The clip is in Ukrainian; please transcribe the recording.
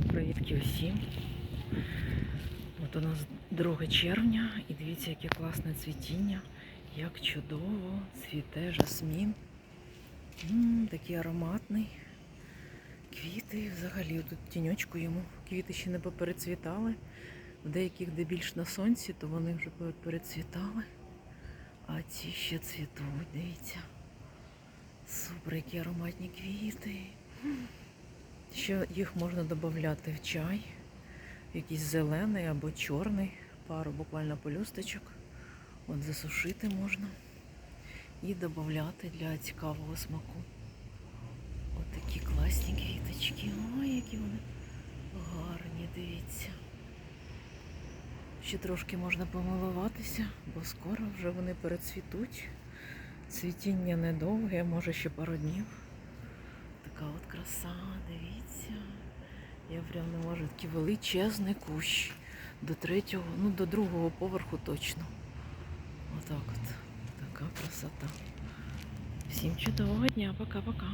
Привітки усім. От у нас 2 червня і дивіться, яке класне цвітіння. Як чудово цвіте жасмін. М, такий ароматний. Квіти взагалі тут тіньочку йому. Квіти ще не поперецвітали. В деяких, де більш на сонці, то вони вже перецвітали. А ці ще цвітуть, дивіться. Супер, які ароматні квіти. Ще їх можна додати в чай, якийсь зелений або чорний, пару буквально пелюсточок. От засушити можна і додати для цікавого смаку. От такі класні квіточки. Ой, які вони гарні, дивіться. Ще трошки можна помилуватися, бо скоро вже вони перецвітуть. Цвітіння недовге, може ще пару днів. Така от краса, дивіться. Я прям не можу. Такий величезний кущ. До третього, ну до другого поверху точно. Отак от. Така красота. Всім чудового дня, пока-пока.